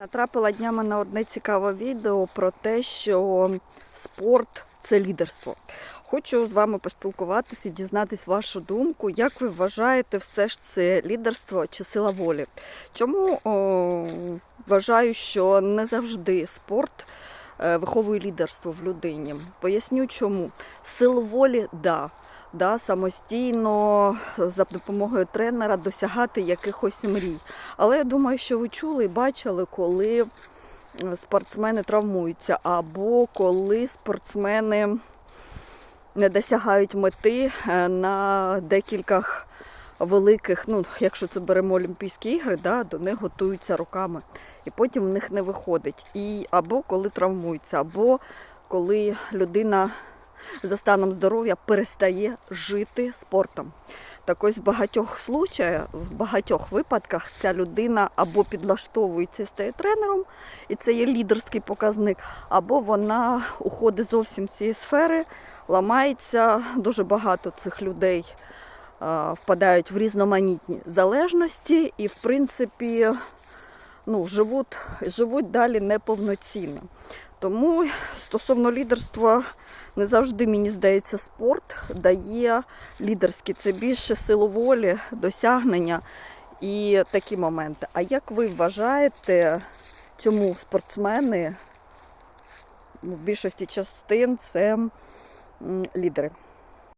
Натрапила днями на одне цікаве відео про те, що спорт це лідерство. Хочу з вами поспілкуватися і дізнатись вашу думку. Як ви вважаєте, все ж це лідерство чи сила волі? Чому о, вважаю, що не завжди спорт е, виховує лідерство в людині? Поясню чому. Силу волі да. Да, самостійно за допомогою тренера досягати якихось мрій. Але я думаю, що ви чули і бачили, коли е, спортсмени травмуються, або коли спортсмени не досягають мети е, на декількох великих, ну, якщо це беремо Олімпійські ігри, да, до них готуються руками. І потім в них не виходить. І або коли травмуються, або коли людина за станом здоров'я перестає жити спортом. Так ось в багатьох случаях, в багатьох випадках ця людина або підлаштовується стає тренером, і це є лідерський показник, або вона уходить зовсім з цієї сфери, ламається. Дуже багато цих людей впадають в різноманітні залежності і, в принципі, ну, живуть, живуть далі неповноцінно. Тому стосовно лідерства, не завжди, мені здається, спорт дає лідерські. Це більше силу волі, досягнення і такі моменти. А як ви вважаєте, чому спортсмени ну, в більшості частин це лідери?